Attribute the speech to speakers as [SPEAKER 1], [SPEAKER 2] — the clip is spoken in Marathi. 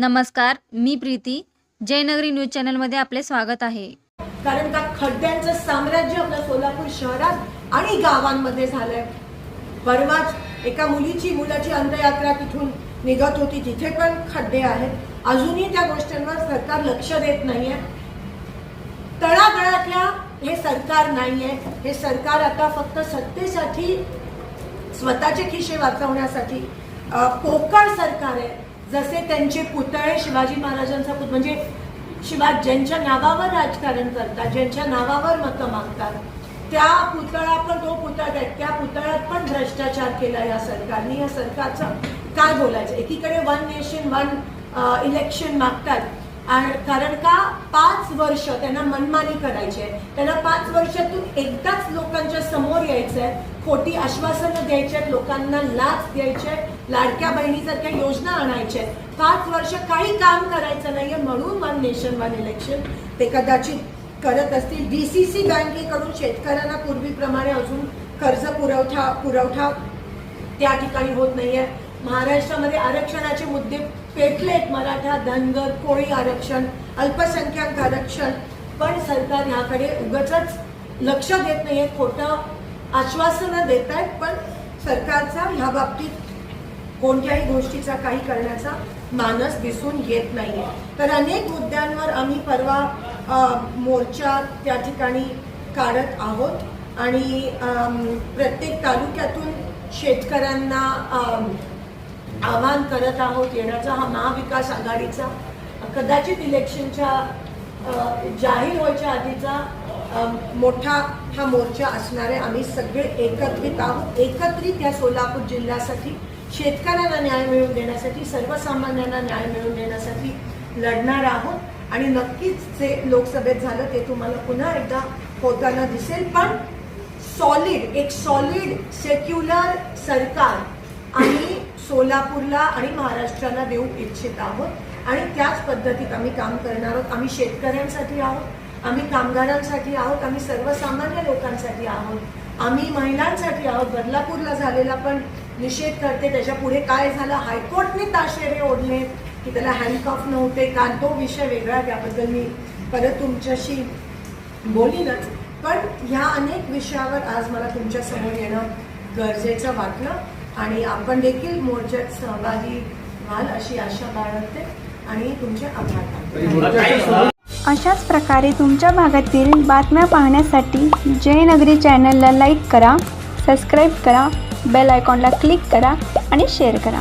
[SPEAKER 1] नमस्कार मी प्रीती. जयनगरी न्यूज चॅनलमध्ये आपले स्वागत आहे.
[SPEAKER 2] कारण का खड्ड्यांचं साम्राज्य आपल्या सोलापूर शहरात आणि गावांमध्ये झालंय. परवाच एका मुलीची मुलाची अंत्ययात्रा तिथून निघत होती. तिथे पण खड्डे आहेत अजूनही त्या गोष्टींवर सरकार लक्ष देत नाहीये. तळागळातल्या हे सरकार नाहीये. हे सरकार आता फक्त सत्तेसाठी स्वतःचे खिशे वाचवण्यासाठी पोकळ सरकार आहे. जसे त्यांचे पुतळे शिवाजी महाराजांचा पुत म्हणजे शिवा ज्यांच्या नावावर राजकारण करतात ज्यांच्या नावावर मतं मागतात त्या पुतळा पण तो पुतळा आहे. त्या पुतळ्यात पण भ्रष्टाचार केला या सरकारने. या सरकारचं काय बोलायचं? एकीकडे वन नेशन वन इलेक्शन मागतात. आणि कारण का पाच वर्ष त्यांना मनमानी करायची. आहे त्यांना पाच वर्षातून एकदाच लोकांच्या समोर यायचं. आहे खोटी आश्वासनं द्यायची आहेत लोकांना लाच द्यायचे लाडक्या बहिणीसारख्या योजना आणायच्या आहेत पाच वर्ष काही काम करायचं नाहीये म्हणून वन नेशन वन इलेक्शन ते कदाचित करत असतील. डी सी सी बँकेकडून शेतकऱ्यांना पूर्वीप्रमाणे अजून कर्ज पुरवठा पुरवठा त्या ठिकाणी होत नाहीये. महाराष्ट्रामध्ये आरक्षणाचे मुद्दे पेटलेत. मराठा धनगर कोळी आरक्षण अल्पसंख्याक आरक्षण. पण सरकार ह्याकडे उगच लक्ष देत नाहीये. खोटं आश्वासनं देत आहेत पण सरकारचा ह्या बाबतीत कोणत्याही गोष्टीचा काही करण्याचा मानस दिसून येत नाहीये. तर अनेक मुद्द्यांवर आम्ही परवा मोर्चा त्या ठिकाणी काढत आहोत. आणि प्रत्येक तालुक्यातून शेतकऱ्यांना आवाहन करत आहोत येण्याचा हा महाविकास आघाडीचा. कदाचित इलेक्शनच्या जाहीर व्हायच्या आधीचा मोठा हा मोर्चा असणार आहे आम्ही सगळे एकत्रित आहोत. एकत्रित या सोलापूर जिल्ह्यासाठी शेतकऱ्यांना न्याय मिळवून देण्यासाठी सर्वसामान्यांना न्याय मिळवून देण्यासाठी लढणार आहोत. आणि नक्कीच जे लोकसभेत झालं ते तुम्हाला पुन्हा एकदा होताना दिसेल. पण सॉलिड एक सॉलिड सेक्युलर सरकार आम्ही सोलापूरला आणि महाराष्ट्राला देऊ इच्छित आहोत आणि त्याच पद्धतीत आम्ही काम करणार आहोत. आम्ही शेतकऱ्यांसाठी आहोत आम्ही कामगारांसाठी आहोत आम्ही सर्वसामान्य लोकांसाठी आहोत. आम्ही महिलांसाठी आहोत. बदलापूरला झालेला पण निषेध करते. त्याच्या पुढे काय झालं? हायकोर्टने ताशेरे ओढले की त्याला हँडकॉफ नव्हते. का तो विषय वेगळा त्याबद्दल मी परत तुमच्याशी बोलीनच. पण ह्या अनेक विषयावर आज मला तुमच्यासमोर येणं गरजेचं वाटलं. आणि आपण देखील मोर्चात सहभागी व्हाल अशी आशा बाळगते आणि तुमचे आभार
[SPEAKER 3] अशाच प्रकारे तुमच्या भागातील बातम्या पाहण्यासाठी जयनगरी चॅनलला लाईक करा सबस्क्राईब करा बेल आयकॉनला क्लिक करा आणि शेअर करा.